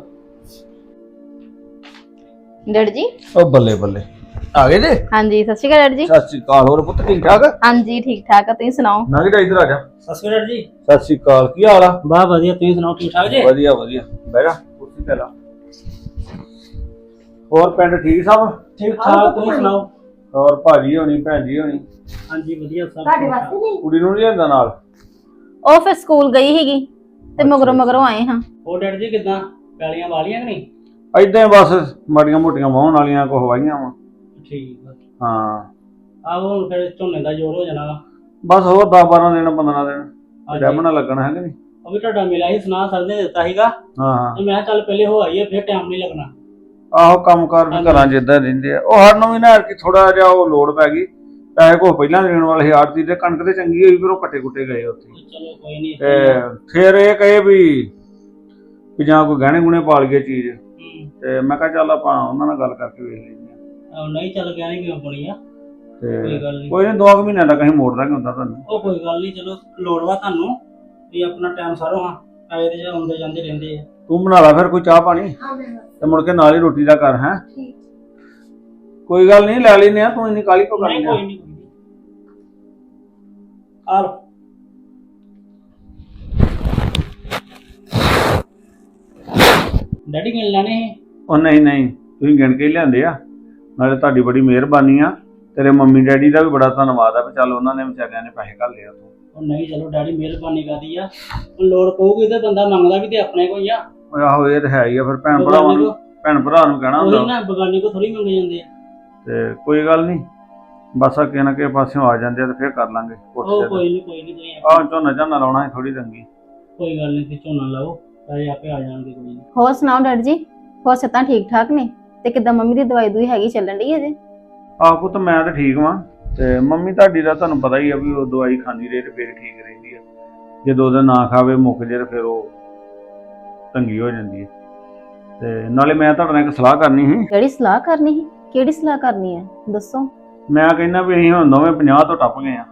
ਡੈਡ ਜੀ? ਉਹ ਬੱਲੇ ਬੱਲੇ। ਆ ਗਏ ਜੇ? ਹਾਂਜੀ ਸਤਿ ਸ਼੍ਰੀ ਅਕਾਲ ਡੈਡ ਜੀ। ਸਤਿ ਸ੍ਰੀ ਅਕਾਲ ਹੋਰ ਪੁੱਤ ਠੀਕ ਠਾਕ? ਹਾਂਜੀ ਠੀਕ ਠਾਕ ਆ ਤੁਸੀਂ ਸੁਣਾਓ? ਨਾ ਕਿ ਇੱਧਰ ਆ ਜਾ ਸਸਕਰੜ ਜੀ। ਸਤਿ ਸ੍ਰੀ ਅਕਾਲ ਕੀ ਹਾਲ ਆ? ਬਾ ਵਧੀਆ ਤੁਸੀਂ ਸੁਣਾਓ ਠੀਕ ਠਾਕ ਜੇ? ਵਧੀਆ ਵਧੀਆ। ਬਹਿ ਜਾ ਕੁਰਸੀ ਤੇ ਲਾ। ਹੋਰ ਪਿੰਡ ਠੀਕ ਸਭ? ਠੀਕ ਠਾਕ ਤੁਸੀਂ ਸੁਣਾਓ? ਔਰ ਭਾਜੀ ਹੋਣੀ ਭੈਣ ਜੀ ਹੋਣੀ? ਹਾਂਜੀ ਵਧੀਆ ਸਭ ਤੁਹਾਡੇ। ਵਾਸਤੇ ਨਹੀਂ? ਕੁੜੀ ਨੂੰ ਨਹੀਂ ਲਿਆਂਦਾ ਨਾਲ? ਉਹ ਫਿਰ ਸਕੂਲ ਗਈ ਸੀਗੀ ਤੇ ਮਗਰੋਂ ਮਗਰੋਂ ਆਏ ਹਾਂ। ਹੋਰ ਡੈਡ ਜੀ ਕਿਦਾਂ? ਪੈਲੀਆਂ ਵਾਲੀਆਂ ਕਿ ਨਹੀਂ? ਏਦਾਂ ਹੀ ਬਸ ਮਾੜੀਆਂ ਮੋਟੀਆਂ ਵਾਹਣ ਵਾਲੀਆਂ ਕੋ ਹਵਾਈਆਂ ਵਾ। ਠੀਕ ਆ। ਹਾਂ। ਆਹੋ ਹੁਣ ਫਿਰ ਝੋਨੇ ਦਾ ਜ਼ੋਰ ਹੋ ਜਾਣਾ ਵਾ। ਬਸ ਹੋਰ 10 12 ਦਿਨ 15 ਦਿਨ। ਹਾਂਜੀ। ਡੈਮਣਾ ਲੱਗਣਾ ਹੈ ਕਿ ਨਹੀਂ? ਉਹ ਵੀ ਤੁਹਾਡਾ ਮਿਲਿਆ ਸੀ ਸੁਣਾ ਸਰ ਨੇ ਦਿੱਤਾ ਸੀਗਾ। ਹਾਂ। ਹਾਂ ਤੇ ਮੈਂ ਕਿਹਾ ਚੱਲ ਪਹਿਲੇ ਹੋ ਆਈਏ ਫਿਰ ਟਾਈਮ ਨਹੀਂ ਲੱਗਣਾ। ਆਹੋ ਕੰਮਕਾਰ ਵੀ ਘਰਾਂ 'ਚ ਇਦਾਂ ਰਹਿੰਦੇ ਆ। ਉਹ ਸਾਨੂੰ ਵੀ ਨਾ ਕਿ ਥੋੜਾ ਜਿਹਾ ਉਹ ਲੋੜ ਪੈ ਗਈ। ਪੈਸੇ ਕੋ ਪਹਿਲਾਂ ਦੇਣ ਵਾਲੇ ਆੜਤੀ ਤੇ ਕਣਕ ਤੇ ਚੰਗੀ ਹੋਈ ਫਿਰ ਉਹ ਕੱਟੇ ਕੁੱਟੇ ਗਏ ਉੱਥੇ। ਚਲੋ ਕੋਈ ਨਹੀਂ ਤੇ ਫਿਰ ਇਹ ਕਹੇ ਵੀ ਵੀ ਜਾਂ ਕੋਈ ਗਹਿਣੇ ਗੁਣੇ ਪਾਲ ਗਏ ਚੀਜ਼। ਤੇ ਮੈਂ ਕਿਹਾ ਚੱਲ ਆਪਾਂ ਉਹਨਾਂ ਨਾਲ ਗੱਲ ਕਰਕੇ ਵੇਖ ਲੈਂਦੇ ਆ ਨਹੀਂ ਚੱਲ ਗਿਆ ਨਹੀਂ ਕਿਉਂ ਬਣੀ ਆ ਕੋਈ ਤੇ ਗੱਲ ਨਹੀਂ। ਕੋਈ ਨਹੀਂ ਦੋ ਕੁ ਮਹੀਨਿਆਂ ਤੱਕ ਅਸੀਂ ਮੋੜ ਦਾਂਗੇ ਹੁੰਦਾ ਤੁਹਾਨੂੰ। ਉਹ ਕੋਈ ਗੱਲ ਨਹੀਂ ਚਲੋ ਲੋੜ ਵਾ ਤੁਹਾਨੂੰ ਵੀ ਆਪਣਾ ਟਾਈਮ ਸਾਰੋ ਹਾਂ ਆਏ ਤੇ ਆਉਂਦੇ ਜਾਂਦੇ ਰਹਿੰਦੇ ਆ। ਤੂੰ ਬਣਾ ਲਾ ਫਿਰ ਕੋਈ ਚਾਹ ਪਾਣੀ ਤੇ ਮੁੜ ਕੇ ਨਾਲ ਹੀ ਰੋਟੀ ਦਾ ਕਰ ਹੈ? ਕੋਈ ਗੱਲ ਨਹੀਂ ਲੈ ਲੈਨੇ ਆ ਤੂੰ ਇੰਨੀ ਕਾਲੀ ਕੋ ਨਹੀਂ ਕਰਨੀ ਕੋਈ ਨਹੀਂ ਆ ਲਓ। ਡੈਡੀ ਮਿਲਣਾ ਨਹੀਂ ਉਹ ਨਹੀਂ ਨਹੀਂ ਤੁਸੀਂ ਗਿਣ ਕੇ ਹੀ ਲਿਆਂਦੇ ਆ। ਨਾਲੇ ਤੁਹਾਡੀ ਬੜੀ ਮਿਹਰਬਾਨੀ ਆ। ਤੇਰੇ ਮੰਮੀ ਡੈਡੀ ਦਾ ਵੀ ਬੜਾ ਧੰਨਵਾਦ ਆ ਵੀ ਚੱਲ ਉਹਨਾਂ ਨੇ ਵਿਚਾਰਿਆਂ ਨੇ ਪੈਸੇ ਘੱਲ ਲਿਆ ਤੂੰ। ਉਹ ਨਹੀਂ ਚਲੋ ਡੈਡੀ ਮਿਹਰਬਾਨੀ ਕਰਦੀ ਆ। ਉਹ ਲੋੜ ਪਊਗੀ ਤੇ ਬੰਦਾ ਮੰਗਦਾ ਵੀ ਤੇ ਆਪਣੇ ਕੋਈ ਆ। ਓਏ ਆਹੋ ਇਹ ਤਾਂ ਹੈ ਹੀ ਆ ਫਿਰ ਭੈਣ ਭਰਾਵਾਂ ਨੂੰ ਭੈਣ ਭਰਾ ਨੂੰ ਕਹਿਣਾ ਉਹੀ ਹੁੰਦਾ ਨਾ ਬਗਾਨੀ ਕੋ ਥੋੜੀ ਮੰਗੇ ਜਾਂਦੇ ਆ। ਤੇ ਕੋਈ ਗੱਲ ਨਹੀਂ ਬਸ ਆ ਕਿਸੇ ਨਾ ਕਿਸੇ ਪਾਸਿਓਂ ਆ ਜਾਂਦੇ ਆ ਤੇ ਫਿਰ ਕਰ ਲਾਂਗੇ ਉਹ ਕੋਈ ਨਹੀਂ ਕੋਈ ਨਹੀਂ ਤੁਸੀਂ ਆਹ ਝੋਨਾ ਝਾਨਾ ਲਾਉਣਾ ਹੈ ਥੋੜੀ ਤੰਗੀ ਕੋਈ ਗੱਲ ਨਹੀਂ ਤੇ ਝੋਨਾ ਲਾਓ ਪੈਸੇ ਆਪੇ ਆ ਜਾਣਗੇ ਕੋਈ ਨਹੀਂ। ਹੋਰ ਸੁਣਾਓ ਡੈਡ ਜੀ ਹੋਰ ਸੱਤਾਂ ਠੀਕ ਠਾਕ ਨੇ? ਤੇ ਕਿਦਾਂ ਮੰਮੀ ਦੀ ਦਵਾਈ ਦੂਈ ਹੈਗੀ ਚੱਲਣ ਡਈ ਅਜੇ ਆਹ ਪੁੱਤ ਮੈਂ ਤਾਂ ਠੀਕ ਵਾਂ ਤੇ ਮੰਮੀ ਤੁਹਾਡੀ ਦਾ ਤੁਹਾਨੂੰ ਪਤਾ ਹੀ ਆ ਵੀ ਉਹ ਦਵਾਈ ਖਾਂਦੀ ਰਹੇ ਤੇ ਫਿਰ ਠੀਕ ਰਹਿੰਦੀ ਆ। ਜੇ ਦੋ ਦਿਨ ਨਾ ਖਾਵੇ ਮੁੱਕ ਜੇ ਤੇ ਫਿਰ ਉਹ ਤੰਗੀ ਹੋ ਜਾਂਦੀ ਹੈ ਤੇ ਨਾਲੇ ਮੈਂ ਤੁਹਾਡੇ ਨਾਲ ਇੱਕ ਸਲਾਹ ਕਰਨੀ ਸੀ। ਕਿਹੜੀ ਸਲਾਹ ਕਰਨੀ ਸੀ? ਕਿਹੜੀ ਸਲਾਹ ਕਰਨੀ ਹੈ ਦੱਸੋ। ਮੈਂ ਕਹਿੰਦਾ ਵੀ ਅਸੀਂ ਹੁਣ ਦੋਵੇਂ 50 ਤੋਂ ਟੱਪ ਗਏ ਆ।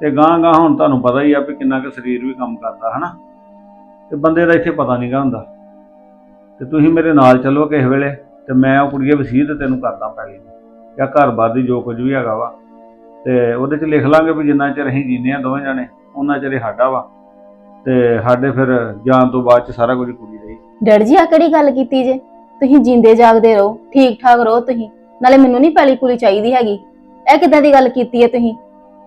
ਤੇ ਗਾਂ ਗਾਂ ਹੁਣ ਤੁਹਾਨੂੰ ਪਤਾ ਹੀ ਆ ਵੀ ਕਿੰਨਾ ਕੁ ਸਰੀਰ ਵੀ ਕੰਮ ਕਰਦਾ ਹਨਾ? ਤੇ ਬੰਦੇ ਦਾ ਇੱਥੇ ਪਤਾ ਨਹੀਂਗਾ ਹੁੰਦਾ। ਤੇ ਤੁਸੀਂ ਮੇਰੇ ਨਾਲ ਚੱਲੋ ਕਿਸੇ ਵੇਲੇ। ਤੇ ਮੈਂ ਉਹ ਕੁੜੀਏ ਵਸੀਅਤ ਤੈਨੂੰ ਕਰਦਾ ਪਹਿਲੇ ਜਾਂ ਘਰ-ਬਾਰ ਦੀ ਜੋ ਕੁਝ ਵੀ ਹੈਗਾ ਵਾ। ਤੇ ਉਹਦੇ 'ਚ ਲਿਖ ਲਾਂਗੇ ਵੀ ਜਿੰਨਾ ਚਿਰ ਅਸੀਂ ਜੀਂਦੇ ਆ ਦੋਵੇਂ ਜਾਣੇ ਉਹਨਾਂ ਚਿਰ ਸਾਡਾ ਵਾ। ਤੇ ਸਾਡੇ ਫਿਰ ਜਾਣ ਤੋਂ ਬਾਅਦ ਚ ਸਾਰਾ ਕੁਝ ਕੁੜੀ ਰਹੀ ਡੈਡ ਜੀ ਆ ਕਿਹੜੀ ਗੱਲ ਕੀਤੀ ਜੇ? ਤੁਸੀਂ ਜਿੰਦੇ ਜਾਗਦੇ ਰਹੋ ਠੀਕ ਠਾਕ ਰਹੋ ਤੁਸੀਂ। ਨਾਲੇ ਮੈਨੂੰ ਨਹੀਂ ਪੈਲੀ ਪੂਲੀ ਚਾਹੀਦੀ ਹੈਗੀ। ਇਹ ਕਿੱਦਾਂ ਦੀ ਗੱਲ ਕੀਤੀ ਹੈ ਤੁਸੀਂ?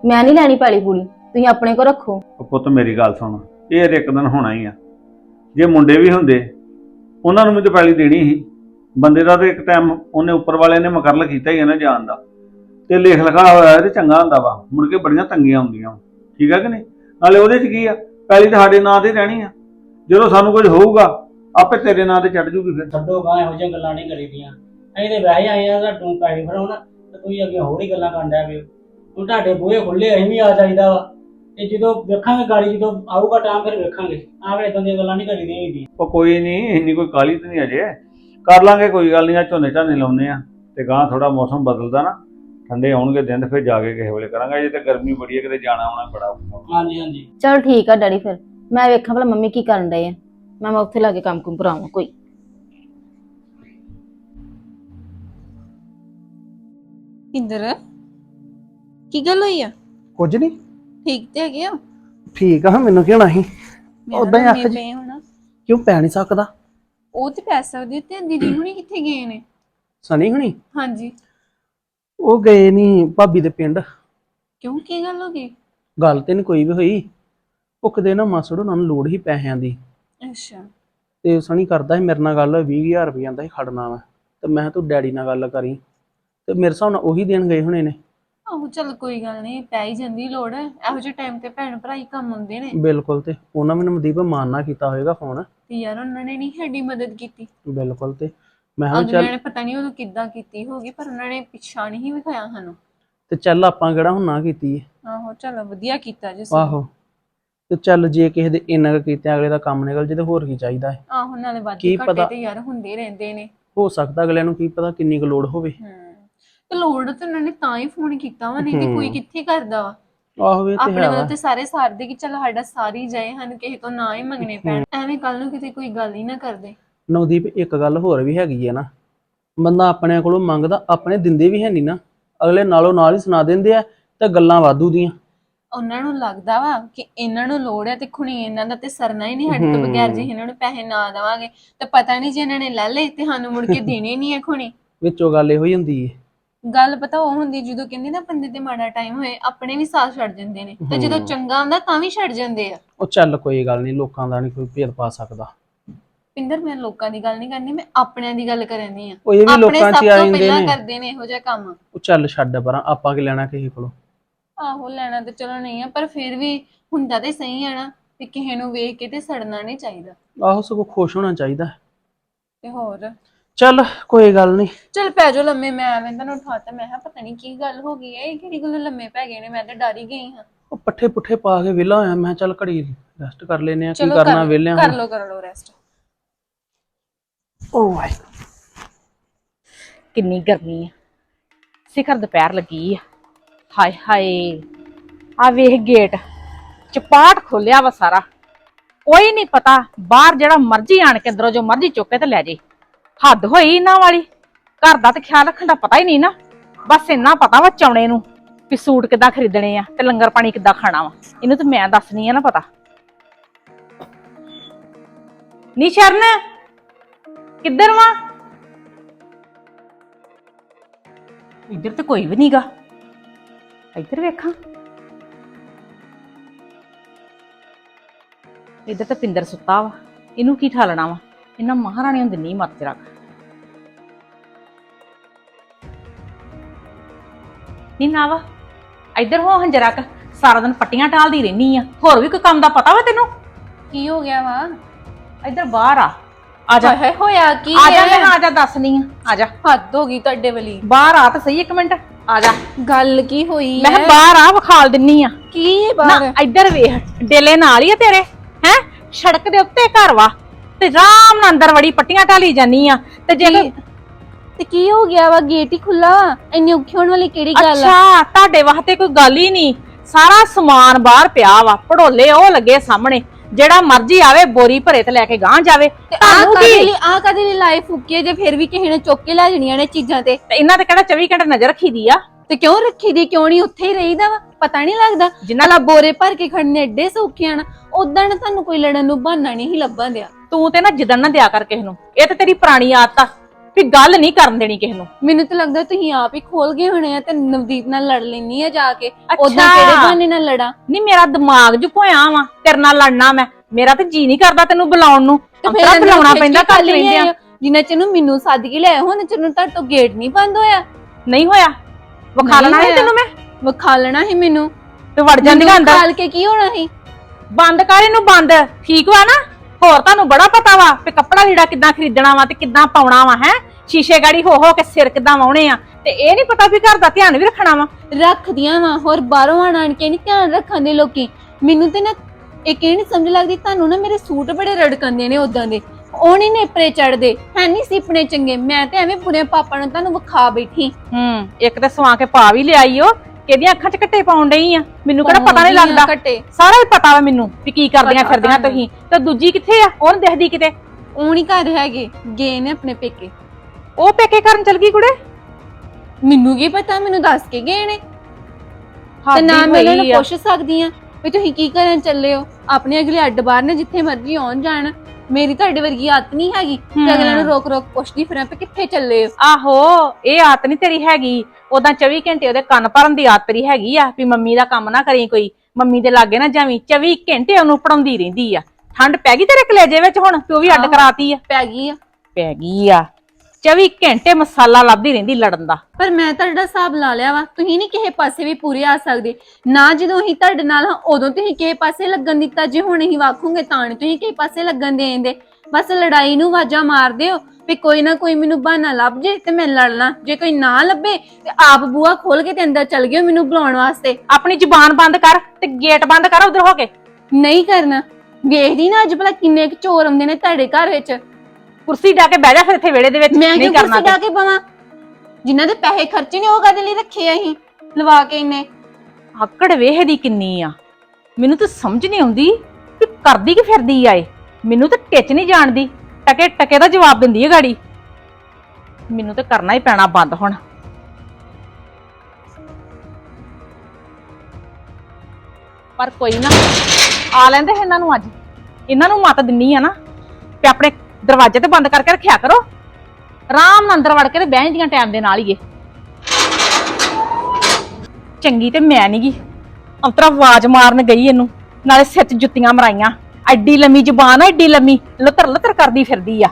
ਮੈਂ ਨਹੀਂ ਲੈਣੀ ਪੈਲੀ ਪੂਲੀ। ਤੁਸੀਂ ਆਪਣੇ ਕੋ ਰੱਖੋ। ਉਹ ਪੁੱਤ ਮੇਰੀ ਗੱਲ ਸੁਣ। ਇਹ ਇੱਕ ਦਿਨ ਹੋਣਾ ਹੀ ਆ। ਜੇ ਮੁੰਡੇ ਵੀ ਹੁੰਦੇ ਉਹਨਾਂ ਨੂੰ ਵੀ ਤਾਂ ਪੈਲੀ ਦੇਣੀ ਸੀ। ਬੰਦੇ ਦਾ ਤਾਂ ਇੱਕ ਟਾਈਮ ਉਹਨੇ ਉੱਪਰ ਵਾਲੇ ਨੇ ਮਕਰਲ ਕੀਤਾ ਹੀ ਹੈ ਨਾ ਜਾਣ ਦਾ। ਤੇ ਲਿਖ ਲਿਖਾ ਹੋਇਆ ਤੇ ਚੰਗਾ ਹੁੰਦਾ ਵਾ ਮੁੜ ਕੇ ਬੜੀਆਂ ਤੰਗੀਆਂ ਹੁੰਦੀਆਂ। ਠੀਕ ਆ ਕਿ ਨਹੀਂ? ਨਾਲੇ ਉਹਦੇ ਚ ਕੀ ਆ? ਪੈਲੀ ਤਾਂ ਸਾਡੇ ਨਾਂ ਤੇ ਰਹਿਣੀ ਆ। ਜਦੋਂ ਸਾਨੂੰ ਕੁਝ ਹੋਊਗਾ ਆਪੇ ਤੇਰੇ ਨਾਂ ਤੇ ਚੜ ਜੂਗੀ ਫਿਰ। ਛੱਡੋ ਗਾਂ ਇਹੋ ਜਿਹੀਆਂ ਗੱਲਾਂ ਨਹੀਂ ਕਰੀਦੀਆਂ। ਅਸੀਂ ਤੇ ਵੈਸੇ ਆਏ ਆ ਤਾਂ ਤੂੰ ਪੈਸੇ ਫੜਾਉਣਾ ਤੇ ਤੁਸੀਂ ਅੱਗੇ ਹੋਰ ਹੀ ਗੱਲਾਂ ਕਰਨ ਡਿਆ ਪਿਓ ਹੁਣ ਤੁਹਾਡੇ ਬੂਹੇ ਖੁੱਲੇ ਅਸੀਂ ਵੀ ਆ ਜਾਈਦਾ ਵਾ। ਤੇ ਜਦੋਂ ਵੇਖਾਂਗੇ ਗਾੜੀ ਜਦੋਂ ਆਊਗਾ ਟਾਈਮ ਫਿਰ ਵੇਖਾਂਗੇ। ਆਵੇਂ ਇਦਾਂ ਦੀਆਂ ਗੱਲਾਂ ਨਹੀਂ ਕਰੀਦੀਆਂ ਹੁੰਦੀਆਂ ਉਹ ਕੋਈ ਨਹੀਂ ਇੰਨੀ ਕੋਈ ਕਾਲੀ ਤੇ ਨਹੀਂ ਅਜੇ। ਕਰ ਲਾਂਗੇ ਕੋਈ ਗੱਲ ਨਹੀਂ ਆ ਝੋਨੇ ਝਾਨੇ ਲਾਉਨੇ ਆ ਤੇ ਗਾਂ ਥੋੜਾ ਮੌਸਮ ਬਦਲਦਾ ਨਾ ਠੰਡੇ ਆਉਣਗੇ ਦਿਨ ਤੇ ਫਿਰ ਜਾ ਕੇ ਕਿਸੇ ਵੇਲੇ ਕਰਾਂਗੇ ਅਜੇ ਤਾਂ ਗਰਮੀ ਬੜੀ ਹੈ ਕਿਤੇ ਜਾਣਾ ਆਉਣਾ ਬੜਾ ਔਖਾ। ਹਾਂਜੀ ਹਾਂਜੀ। ਚਲ ਠੀਕ ਆ ਡੈਡੀ ਫਿਰ ਮੈਂ ਵੇਖਾਂ ਭਲਾ ਮੰਮੀ ਕੀ ਕਰਨ ਡਏ ਆ। ਮੈਂ ਮੈਂ ਉੱਥੇ ਲਾ ਕੇ ਕੰਮ ਕੁਮ ਕਰਾਵਾਂ ਕੋਈ। ਇੰਦਰ ਕੀ ਗੱਲ ਹੋਈ ਆ? ਕੁਝ ਨਹੀਂ। ਠੀਕ ਤੇ ਹੈਗੇ ਆ ਠੀਕ ਆ ਮੈਨੂੰ ਕਿਉਂ ਨਹੀਂ ਮੈਂ ਓਦਾਂ ਹੀ ਪਏ ਹੋਣਾ। ਕਿਉਂ ਪੈ ਨਹੀਂ ਸਕਦਾ? ਉਹ ਤੇ ਪੈ ਸਕਦੇ ਤੇ ਦੀਦੀ [CLEARS THROAT] ਹੁਣੀ ਕਿੱਥੇ ਗਏ ਨੇ? ਸਨੀ ਹੁਣੀ? ਹਾਂਜੀ। ਉਹ ਗਏ ਨਹੀਂ ਭਾਬੀ ਦੇ ਪਿੰਡ। ਕਿਉਂ? ਕੀ ਗੱਲ ਹੋ ਗਈ? ਗੱਲ ਤੇ ਨਹੀਂ ਕੋਈ ਵੀ ਹੋਈ। ਕਦੇ ਨਾ ਮਾਸੜ ਉਹਨਾਂ ਨੂੰ ਲੋੜ ਹੀ ਪੈਸਿਆਂ ਦੀ। ਅੱਛਾ। ਤੇ ਸਣੀ ਕਰਦਾ ਸੀ ਮੇਰੇ ਨਾਲ ਗੱਲ 20000 ਰੁਪਏ ਆਂਦਾ ਸੀ ਖੜਨਾ ਵਾ ਤੇ ਮੈਂ ਕਿਹਾ ਤੂੰ ਡੈਡੀ ਨਾਲ ਗੱਲ ਕਰੀ। ਤੇ ਮੇਰੇ ਹਿਸਾਬ ਨਾਲ ਉਹੀ ਦੇਣ ਗਏ ਹੋਣੇ ਨੇ। ਆਹੋ ਚੱਲ ਕੋਈ ਗੱਲ ਨਹੀਂ ਪੈ ਹੀ ਜਾਂਦੀ ਲੋੜ। ਇਹੋ ਜਿਹੇ ਟਾਈਮ ਤੇ ਭੈਣ ਭਰਾ ਹੀ ਕੰਮ ਆਉਂਦੇ ਨੇ। ਬਿਲਕੁਲ ਤੇ ਉਹਨਾਂ ਮੈਨੂੰ ਮਨਦੀਪ ਮਾਨਣਾ ਕੀਤਾ ਹੋਏਗਾ ਫੋਨ ਤੇ ਯਾਰ ਉਹਨਾਂ ਨੇ ਨਹੀਂ ਸਾਡੀ ਮਦਦ ਕੀਤੀ। ਬਿਲਕੁਲ ਤੇ ਮੈਂ ਕਿਹਾ ਅਗਲਿਆਂ ਚੱਲ ਨੇ ਪਤਾ ਨਹੀਂ ਉਦੋਂ ਕਿੱਦਾਂ ਕੀਤੀ ਹੋਗੀ ਪਰ ਉਹਨਾਂ ਨੇ ਪਿੱਛਾ ਨਹੀਂ ਵਿਖਾਇਆ ਸਾਨੂੰ। ਤੇ ਚੱਲ ਆਪਾਂ ਕਿਹੜਾ ਹੁਣ ਨਾ ਕੀਤੀ ਹੈ ਆਹੋ ਚੱਲ ਵਧੀਆ ਕੀਤਾ ਜੀ ਆਹੋ ਤੇ ਚੱਲ ਜੇ ਕਿਸੇ ਦੇ ਇੰਨਾ ਕੁ ਕੀਤੇ ਅਗਲੇ ਦਾ ਕੰਮ ਨਿਕਲ ਜੇ ਤੇ ਹੋਰ ਕੀ ਚਾਹੀਦਾ ਹੈ ਆਹੋ ਨਾਲੇ ਕੀ ਵਾਧੇ ਘਾਟੇ ਪਤਾ- ਤੇ ਯਾਰ ਹੁੰਦੇ ਰਹਿੰਦੇ ਨੇ। ਹੋ ਸਕਦਾ ਅਗਲਿਆਂ ਨੂੰ ਕੀ ਪਤਾ ਕਿੰਨੀ ਕੁ ਲੋੜ ਹੋਵੇ। ਹੂੰ। ਤੇ ਲੋੜ ਤੇ ਉਹਨਾਂ ਨੇ ਤਾਂ ਹੀ ਫੋਨ ਕੀਤਾ ਵਾ ਨਹੀਂ ਤੇ ਕੋਈ ਕਿੱਥੇ ਕਰਦਾ ਵਾ? ਆਹੋ ਇਹ ਤੇ ਆਪਣੇ ਹੈ ਵੱਲੋਂ ਵਾ। ਤੇ ਸਾਰੇ ਸਾਰਦੇ ਕਿ ਚਲ ਸਾਡਾ ਸਾਰੀ ਜਾਏ ਸਾਨੂੰ ਕਿਸੇ ਤੋਂ ਨਾ ਹੀ ਮੰਗਣੇ ਪੈਣ। ਐਵੇਂ ਕੱਲ ਨੂੰ ਕਿਤੇ ਕੋਈ ਗੱਲ ਹੀ ਨਾ ਕਰਦੇ। ਨਵਦੀਪ ਇੱਕ ਗੱਲ ਹੋਰ ਵੀ ਹੈਗੀ ਹੈ ਨਾ। ਬੰਦਾ ਆਪਣੇ ਕੋਲੋਂ ਮੰਗਦਾ ਆਪਣੇ ਦਿੰਦੇ ਵੀ ਹੈ ਨਹੀਂ ਨਾ। ਅਗਲੇ ਨਾਲੋਂ ਨਾਲ ਹੀ ਸੁਣਾ ਦਿੰਦੇ ਆ ਤੇ ਗੱਲਾਂ ਵਾਧੂ ਦੀਆਂ। ਉਹਨਾਂ ਨੂੰ ਲੱਗਦਾ ਵਾ ਕਿ ਇਹਨਾਂ ਨੂੰ ਲੋੜ ਹੈ ਤੇ ਖੁਣੀ ਇਹਨਾਂ ਦਾ ਤੇ ਸਰਨਾ ਹੀ ਨਹੀਂ ਸਾਡੇ ਤੋਂ ਬਗੈਰ ਜੇ ਇਹਨਾਂ ਨੂੰ ਪੈਸੇ ਨਾ ਦੇਵਾਂਗੇ। ਤੇ ਪਤਾ ਨਹੀਂ ਜੇ ਇਹਨਾਂ ਨੇ ਲੈ ਲਏ ਤੇ ਸਾਨੂੰ ਮੁੜ ਕੇ [LAUGHS] ਦੇਣੇ ਨਹੀਂ ਹੈ ਖੁਣੀ। ਵਿੱਚੋਂ ਗੱਲ ਇਹੋ ਹੀ ਹੁੰਦੀ ਏ। ਗੱਲ ਪਤਾ ਉਹ ਹੁੰਦੀ ਜਦੋਂ ਕਹਿੰਦੇ ਨਾ ਬੰਦੇ ਤੇ ਮਾੜਾ ਟਾਈਮ ਹੋਏ ਆਪਣੇ ਵੀ ਸਾਥ ਛੱਡ ਜਾਂਦੇ ਨੇ। ਤੇ ਜਦੋਂ। ਚੰਗਾ ਆਉਂਦਾ ਤਾਂ ਵੀ ਛੱਡ ਜਾਂਦੇ ਆ। ਉਹ ਚੱਲ ਕੋਈ ਗੱਲ ਨਹੀਂ ਲੋਕਾਂ ਦਾ ਨਹੀਂ ਕੋਈ ਭੇਦ ਪਾ ਸਕਦਾ। ਪਿੰਦਰ ਮੈਂ ਲੋਕਾਂ ਦੀ ਗੱਲ ਨਹੀਂ ਕਰਨੀ ਮੈਂ ਆਪਣਿਆਂ ਦੀ ਗੱਲ ਕਰਨੀ ਆ। ਉਹ ਇਹ ਵੀ ਆਪਣੇ ਲੋਕਾਂ ਸਭ 'ਚ ਹੀ ਆ ਤੋਂ ਜਾਂਦੇ ਪਹਿਲਾਂ ਨੇ। ਕਰਦੇ ਨੇ ਇਹੋ ਜਿਹਾ ਕੰਮ। ਉਹ ਚੱਲ ਛੱਡ ਪਰਾਂ ਆਪਾਂ ਕੀ ਲੈਣਾ ਕਿਸੇ ਕੋਲੋਂ? ਆਹੋ ਲੈਣਾ ਤੇ ਚਲੋ ਨਹੀਂ ਆ ਪਰ ਫਿਰ ਵੀ ਹੁੰਦਾ ਤੇ ਸਹੀ ਆ ਨਾ ਕਿ ਕਿਸੇ ਨੂੰ ਵੇਖ ਕੇ ਤੇ ਸੜਨਾ ਨਹੀਂ ਚਾਹੀਦਾ। ਆਹੋ ਸਗੋਂ ਖੁਸ਼ ਹੋਣਾ ਚਾਹੀਦਾ। ਤੇ ਹੋਰ? ਚੱਲ ਕੋਈ ਗੱਲ ਨਹੀਂ। ਚਲ ਪੈ ਜਾਓ ਲੰਮੇ ਮੈਂ ਐਵੇਂ ਤੁਹਾਨੂੰ ਉਠਾਤਾ ਮੈਂ ਕਿਹਾ ਪਤਾ ਨਹੀਂ ਕੀ ਗੱਲ ਹੋ ਗਈ ਹੈ ਇਹ ਕਿਹੜੀ ਗੱਲ ਲੰਮੇ ਪੈ ਗਏ ਨੇ ਮੈਂ ਤਾਂ ਡਰ ਹੀ ਗਈ ਹਾਂ। ਉਹ ਪੱਠੇ ਪੁੱਠੇ ਪਾ ਕੇ ਵਿਹਲਾ ਹੋਇਆ ਮੈਂ ਕਿਹਾ ਚੱਲ ਘੜੀ ਰੈਸਟ ਕਰ ਲੈਨੇ ਆ ਕੀ ਚਲੋ ਕਰਨਾ ਕਰ ਵਿਹਲਿਆਂ ਕਰ ਹੁਣ ਲਓ ਕਰ ਲਓ ਰੈਸਟ ਓ ਵਾਹਿ ਕਿੰਨੀ ਗਰਮੀ ਆ। ਸਿਖਰ ਦੁਪਹਿਰ ਲੱਗੀ ਆ। ਹਾਏ ਹਾਏ। ਆ ਵੇਖ ਗੇਟ। ਚਪਾਟ ਖੋਲਿਆ ਵਾ ਸਾਰਾ। ਕੋਈ ਨਹੀਂ ਪਤਾ ਬਾਹਰ ਜਿਹੜਾ ਮਰਜ਼ੀ ਆਣ ਕੇ ਅੰਦਰੋਂ ਜੋ ਮਰਜ਼ੀ ਚੁੱਕੇ ਤੇ ਲੈ ਜੇ। ਹੱਦ ਹੋਈ ਇਹਨਾਂ ਵਾਲੀ? ਘਰ ਦਾ ਤੇ ਖਿਆਲ ਰੱਖਣ ਦਾ ਪਤਾ ਹੀ ਨਹੀਂ ਨਾ। ਬਸ ਇੰਨਾ ਪਤਾ ਵਾ ਚੌਣੇ ਨੂੰ ਵੀ ਸੂਟ ਕਿੱਦਾਂ ਖਰੀਦਣੇ ਆ ਤੇ ਲੰਗਰ ਪਾਣੀ ਕਿੱਦਾਂ ਖਾਣਾ ਵਾ। ਇਹਨੂੰ ਤੇ ਮੈਂ ਦੱਸਣੀ ਆ ਨਾ ਪਤਾ। ਨੀ ਸ਼ਰਨ, ਕਿੱਧਰ ਵਾ? ਇੱਧਰ ਤੇ ਕੋਈ ਵੀ ਨਹੀਂਗਾ ਇੱਧਰ ਵੇਖਾਂ। ਇੱਧਰ ਤਾਂ ਪਿੰਦਰ ਸੁੱਤਾ ਵਾ। ਇਹਨੂੰ ਕੀ ਠਾਲਣਾ ਵਾ? ਇਹਨਾਂ ਮਹਾਰਾਣੀ ਨੂੰ ਦਿੰਨੀ ਮੱਤ ਚ ਰੱਖ। ਨੀ ਨਾ ਵਾ ਇੱਧਰ ਹੋ ਹੰਜਰਾ ਕ ਸਾਰਾ ਦਿਨ ਪੱਟੀਆਂ ਟਾਲਦੀ ਰਹਿਨੀ ਆ ਹੋਰ ਵੀ ਕੋਈ ਕੰਮ ਦਾ ਪਤਾ ਵਾ ਤੈਨੂੰ? ਕੀ ਹੋ ਗਿਆ ਵਾ? ਇੱਧਰ ਬਾਹਰ ਆ ਆ ਜਾ। ਹਾਏ ਹੋਇਆ ਕੀ ਆ ਜਾ? ਮੈਂ ਆ ਜਾ ਦੱਸਣੀ ਆ ਆ ਜਾ। ਹੱਦ ਹੋ ਗਈ ਤੁਹਾਡੇ ਵਾਲੀ। ਬਾਹਰ ਆ ਤਾਂ ਸਹੀ ਇੱਕ ਮਿੰਟ ਆ ਜਾ। ਗੱਲ ਕੀ ਹੋਈ ਮੈਂ ਕਿਹਾ ਬਾਹਰ ਆ ਵਿਖਾਲ ਦਿੰਨੀ ਆ। ਕੀ ਹੈ ਨਾ ਬਾਹਰ? ਇੱਧਰ ਵੇਖ ਡੇਲੇ ਨਾਲ ਹੀ ਆ ਤੇਰੇ ਹੈ? ਸੜਕ ਦੇ ਉੱਤੇ ਘਰ ਵਾ ਤੇ ਰਾਮ ਨਾਲ ਅੰਦਰ ਵੜੀ ਪੱਟੀਆਂ ਢਾਲੀ ਜਾਨੀ ਆ ਤੇ ਜੇ ਤੇ ਕੀ ਹੋ ਗਿਆ ਵਾ? ਗੇਟ ਹੀ ਖੁੱਲਾ ਇੰਨੀ ਔਖੀ ਹੋਣ ਵਾਲੀ ਕਿਹੜੀ ਗੱਲ ਆ? ਅੱਛਾ ਤੁਹਾਡੇ ਵਾਸਤੇ ਕੋਈ ਗੱਲ ਹੀ ਨਹੀਂ। ਸਾਰਾ ਸਮਾਨ ਬਾਹਰ ਪਿਆ ਵਾ। ਪੜੋਲੇ ਉਹ ਲੱਗੇ ਸਾਹਮਣੇ। ਜਿਹੜਾ ਮਰਜ਼ੀ ਆਵੇ ਬੋਰੀ ਭਰੇ ਤੇ ਲੈ ਕੇ ਗਾਂ ਜਾਵੇ। ਤੇ ਆ ਤੁਹਾਨੂੰ ਕਦੇ ਕੀ? ਲਈ ਆ ਕਦੇ ਲਈ ਲਾਈਫ ਫੁੱਕੀ ਹੈ ਜੇ ਫਿਰ ਵੀ ਕਿਸੇ ਨੇ ਚੁੱਕ ਕੇ ਲੈ ਜਣੀਆਂ ਨੇ ਚੀਜ਼ਾਂ ਤੇ। ਤੇ ਇਹਨਾਂ ਤੇ ਕਿਹੜਾ 24 ਘੰਟੇ ਨਜ਼ਰ ਰੱਖੀਦੀ ਆ? ਤੇ ਕਿਉਂ ਰੱਖੀ ਦੀ ਕਿਉਂ ਨਹੀਂ? ਉੱਥੇ ਹੀ ਰਹੀਦਾ ਵਾ। ਪਤਾ ਨਹੀਂ ਲੱਗਦਾ। ਜਿੰਨਾ ਨਾਲਾ ਬੋਰੇ ਭਰ ਕੇ ਖੜਨੇ ਐਡੇ ਸੌਖੇ ਹਨ ਉਦਾਂ ਨਾ ਤੁਹਾਨੂੰ ਕੋਈ ਲੜਨ ਨੂੰ ਬਹਾਨਾ ਨਹੀਂ ਸੀ ਲੱਭਣ ਦਿਆ। ਤੂੰ ਤੇ ਨਾ ਜਿੱਦਣ ਨਾ ਦਿਆ ਕਰ ਕਿਸੇ ਨੂੰ। ਇਹ ਤੇ ਤੇਰੀ ਪੁਰਾਣੀ ਆਦਤ ਆ। ਵੀ ਗੱਲ ਨਹੀਂ ਕਰਨ ਦੇਣੀ ਕਿਸੇ ਨੂੰ। ਮੈਨੂੰ ਤਾਂ ਲੱਗਦਾ ਤੁਸੀਂ ਆਪ ਹੀ ਖੋਲ ਗਏ ਹੋਣੇ ਆ ਤੇ ਨਵਦੀਪ ਨਾਲ ਲੜ ਲੈਣੀ ਆ ਜਾ ਕੇ। ਉਦਾਂ ਕਿਹੜੇ ਬਹਾਨੇ ਨਾਲ ਲੜਾਂ? ਨਹੀਂ ਮੇਰਾ ਦਿਮਾਗ ਜੁ ਭੋਇਆ ਵਾ ਤੇਰੇ ਨਾਲ ਲੜਨਾ ਮੈਂ। ਮੇਰਾ ਤੇ ਜੀ ਨਹੀਂ ਕਰਦਾ ਤੈਨੂੰ ਬੁਲਾਉਣ ਨੂੰ। ਤੇ ਅੰਦਰ ਬੁਲਾਉਣਾ ਪੈਂਦਾ ਘਰ ਰਹਿੰਦੇ ਆ ਹੋ। ਜਿੰਨਾ ਚਿਰ ਨੂੰ ਮੈਨੂੰ ਸੱਦ ਕੇ ਲਿਆਏ ਹੁਣ ਚਿਰ ਨੂੰ ਤੁਹਾਡੇ ਤੋਂ ਗੇਟ ਨਹੀਂ ਬੰਦ ਹੋਇਆ। ਨਹੀਂ ਹੋਇਆ। ਵਿਖਾ ਲੈਣਾ ਹੋਇਆ। ਤੈਨੂੰ ਮੈਂ। ਵਿਖਾ ਲੈਣਾ ਸੀ ਮੈਨੂੰ। ਤੇ ਵੜ ਜਾਂਦੀਆਂ ਅੰਦਰ। ਖਾਲ ਕੇ ਕੀ ਹੋਣਾ ਸੀ? ਬੰਦ ਕਰ ਇਹਨੂੰ ਬੰਦ। ਠੀਕ ਵਾ ਨਾ? ਹੋਰ ਤੁਹਾਨੂੰ ਬੜਾ ਪਤਾ ਵਾ ਕਿ ਕੱਪੜਾ ਲੀੜਾ ਕਿੱਦਾਂ ਖਰੀਦਣਾ ਵਾ ਤੇ ਕਿੱਦਾਂ ਪਾਉਣਾ ਵਾ ਹੈ? ਸ਼ੀਸ਼ੇ ਗਾੜੀ ਹੋ ਹੋ ਕੇ ਸਿਰ ਕਿੱਦਾਂ ਵਾਉਣੇ ਆ। ਤੇ ਇਹ ਨਹੀਂ ਪਤਾ ਵੀ ਘਰ ਦਾ ਧਿਆਨ ਵੀ ਰੱਖਣਾ ਵਾ। ਰੱਖਦੀਆਂ ਵਾ ਹੋਰ ਬਾਹਰੋਂ ਆਣ ਆਣ ਕੇ ਨਹੀਂ ਧਿਆਨ ਰੱਖਣ ਦੇ ਲੋਕੀ। ਮੈਨੂੰ ਤੇ ਨਾ ਇੱਕ ਇਹ ਨਹੀਂ ਸਮਝ ਲੱਗਦੀ ਤੁਹਾਨੂੰ ਨਾ ਮੇਰੇ ਸੂਟ ਬੜੇ ਰੜਕੰਦੇ ਨੇ ਉਦਾਂ ਦੇ। ਉਹ ਨਹੀਂ ਨੇਪਰੇ ਚੜਦੇ ਹੈ ਨਹੀਂ ਸਿਪਣੇ ਚੰਗੇ। ਮੈਂ ਤੇ ਐਵੇਂ ਬੁਰੇ ਪਾਪਾ ਨੂੰ ਤੁਹਾਨੂੰ ਵਿਖਾ ਬੈਠੀ। ਹੂੰ ਇੱਕ ਤੇ ਸਵਾ ਕੇ ਪਾ ਵੀ ਲਿਆਈ ਓ ਕਿਹਦੀਆਂ ਅੱਖਾਂ 'ਚ ਕੱਟੇ ਪਾਉਣ ਡਈ ਆ। ਮੈਨੂੰ ਕਿਹੜਾ ਪਤਾ ਨਹੀਂ ਲੱਗਦਾ। ਘੱਟੇ। ਸਾਰਾ ਹੀ ਪਤਾ ਵਾ ਮੈਨੂੰ ਵੀ ਕੀ ਕਰਦੀਆਂ ਪਤਾ ਫਿਰਦੀਆਂ। ਤੁਸੀਂ। ਤੇ ਦੂਜੀ ਕਿੱਥੇ ਆ? ਉਹਨ ਦਿਖਦੀ ਕਿਤੇ। ਉਹ ਨਹੀਂ ਘਰ ਹੈਗੇ। ਗਏ ਨੇ ਆਪਣੇ ਪੇਕੇ। ਉਹ ਪੇਕੇ ਕਰਨ ਚਲ ਗਈ ਕੁੜੇ? ਮੈਨੂੰ ਕੀ ਪਤਾ? ਮੈਨੂੰ ਦੱਸ ਕੇ ਗਏ ਨੇ। ਤੇ ਨਾ ਮੈਂ ਉਹਨਾਂ ਨੂੰ। ਪੁੱਛ ਸਕਦੀ ਆ ਵੀ ਤੁਸੀਂ ਕੀ ਕਰਨ ਚੱਲੇ ਹੋ? ਆਪਣੇ ਅਗਲੇ ਅੱਡ ਬਾਹਰ ਨੇ ਜਿੱਥੇ ਮਰਜ਼ੀ ਆਉਣ ਜਾਣ। ਮੇਰੀ ਤੁਹਾਡੇ ਵਰਗੀ ਆਦਤ ਨਹੀਂ ਹੈਗੀ। ਤੇ ਅਗਲਿਆਂ ਨੂੰ ਰੋਕ ਰੋਕ ਪੁੱਛਦੀ ਫਿਰਾਂ ਵੀ ਕਿੱਥੇ ਚੱਲੇ ਹੋ? ਆਹੋ ਇਹ ਆਦਤ ਨਹੀਂ ਤੇਰੀ ਹੈਗੀ। ਉਦਾਂ 24 ਘੰਟੇ ਉਹਦੇ ਕੰਨ ਭਰਨ ਦੀ ਆਦਤ ਤੇਰੀ ਹੈਗੀ ਆ ਵੀ ਮੰਮੀ ਦਾ ਕੰਮ ਨਾ ਕਰੀ ਕੋਈ। ਮੰਮੀ ਦੇ ਲਾਗੇ ਨਾ ਜਾਵੀਂ 24 ਘੰਟੇ ਉਹਨੂੰ ਪੜਾਉਂਦੀ ਰਹਿੰਦੀ ਆ। ਠੰਡ ਪੈ ਗਈ ਤੇਰੇ ਕਲੇਜੇ ਵਿੱਚ ਹੁਣ? ਤੂੰ ਵੀ ਅੱਡ ਆਹੋ। ਕਰਾਤੀ ਆ। ਪੈ ਗਈ ਆ। ਪੈ ਗਈ ਆ। 24 ਘੰਟੇ ਮਸਾਲਾ ਲੱਭਦੀ ਰਹਿੰਦੀ ਲੜਨ ਦਾ। ਪਰ ਮੈਂ ਤੁਹਾਡਾ ਹਿਸਾਬ ਲਾ ਲਿਆ ਵਾ ਤੁਸੀਂ ਨਹੀਂ ਕਿਸੇ ਪਾਸੇ ਵੀ ਪੂਰੇ ਆ ਸਕਦੇ। ਨਾ ਜਦੋਂ ਅਸੀਂ ਤੁਹਾਡੇ ਨਾਲ ਹਾਂ ਉਦੋਂ ਤੁਸੀਂ ਕਿਸੇ ਪਾਸੇ ਲੱਗਣ ਦਿੱਤਾ। ਜੇ ਹੁਣ ਅਸੀਂ ਵਾਖੂਗੇ ਤਾਂ ਨਹੀਂ ਤੁਸੀਂ ਕਿਸੇ ਪਾਸੇ ਲੱਗਣ ਦੇਂਦੇ ਬਸ ਲੜਾਈ ਨੂੰ ਵਾਜਾ ਮਾਰਦੇ ਹੋ ਵੀ ਕੋਈ ਨਾ ਕੋਈ ਮੈਨੂੰ ਬਹਾਨਾ ਲੱਭ ਜੇ ਤੇ ਮੈਂ ਲੜ ਲਾਂ ਜੇ ਕੋਈ ਨਾ ਲੱਭੇ ਤੇ ਆਪ ਬੂਆ ਖੋਲ ਕੇ ਤੇ ਅੰਦਰ ਚਲ ਗਿਓ ਮੈਨੂੰ ਬੁਲਾਉਣ ਵਾਸਤੇ। ਆਪਣੀ ਜ਼ੁਬਾਨ ਬੰਦ ਕਰ ਤੇ ਗੇਟ ਬੰਦ ਕਰ ਉਧਰ ਹੋ ਕੇ। ਨਹੀਂ ਕਰਨਾ। ਵੇਖਦੀ ਨਾ ਅੱਜ ਭਲਾ ਕਿੰਨੇ ਕੁ ਚੋਰ ਆਉਂਦੇ ਨੇ ਤੁਹਾਡੇ ਘਰ ਵਿੱਚ। ਕੁਰਸੀ ਢਾ ਕੇ ਬਹਿ ਜਾ ਫਿਰ ਇੱਥੇ ਵਿਹੜੇ ਦੇ ਵਿੱਚ ਮੈਂ ਨਹੀਂ ਕਰਨਾ ਕੁਰਸੀ ਡਾ ਕੇ ਪਵਾਂ ਜਿਨ੍ਹਾਂ ਦੇ ਪੈਸੇ ਖਰਚੇ ਨੇ ਉਹ ਕਦੇ ਲਈ ਰੱਖੇ ਆ ਅਸੀਂ? ਲਵਾ ਕੇ ਇੰਨੇ। ਆਕੜ ਵੇਹਦੀ ਕਿੰਨੀ ਆ। ਮੈਨੂੰ ਤਾਂ ਸਮਝ ਨਹੀਂ ਆਉਂਦੀ ਕਿ ਕਰਦੀ ਕਿ ਫਿਰਦੀ ਆ ਇਹ। ਮੈਨੂੰ ਤਾਂ ਟਿੱਚ ਨਹੀਂ ਜਾਣਦੀ। ਟਕੇ ਟਕੇ ਦਾ ਜਵਾਬ ਦਿੰਦੀ ਹੈ ਗਾੜੀ। ਮੈਨੂੰ ਤਾਂ ਕਰਨਾ ਹੀ ਪੈਣਾ ਬੰਦ ਹੁਣ। ਪਰ ਕੋਈ ਨਾ ਆ ਲੈਂਦੇ ਇਹਨਾਂ ਨੂੰ ਅੱਜ। ਇਹਨਾਂ ਨੂੰ ਮਤ ਦਿੰਨੀ ਆ ਨਾ ਕਿ ਆਪਣੇ ਦਰਵਾਜ਼ੇ ਤੇ ਬੰਦ ਕਰਕੇ ਰੱਖਿਆ ਕਰੋ। ਆਰਾਮ ਨਾਲ ਅੰਦਰ ਵੜ ਕੇ ਤੇ ਬਹਿ ਜਾਂਦੀਆਂ ਟਾਈਮ ਦੇ ਨਾਲ ਹੀ ਇਹ ਚੰਗੀ ਤੇ ਮੈਂ ਨਹੀਂ ਗਈ ਅੰਤਰਾ ਆਵਾਜ਼ ਮਾਰਨ ਗਈ ਇਹਨੂੰ, ਨਾਲੇ ਸਿਰ 'ਚ ਜੁੱਤੀਆਂ ਮਰਾਈਆਂ। ਐਡੀ ਲੰਮੀ ਜ਼ੁਬਾਨ ਐਡੀ ਲੰਮੀ। ਲੁੱਤਰ ਲੁੱਤਰ ਕਰਦੀ ਫਿਰਦੀ ਆ।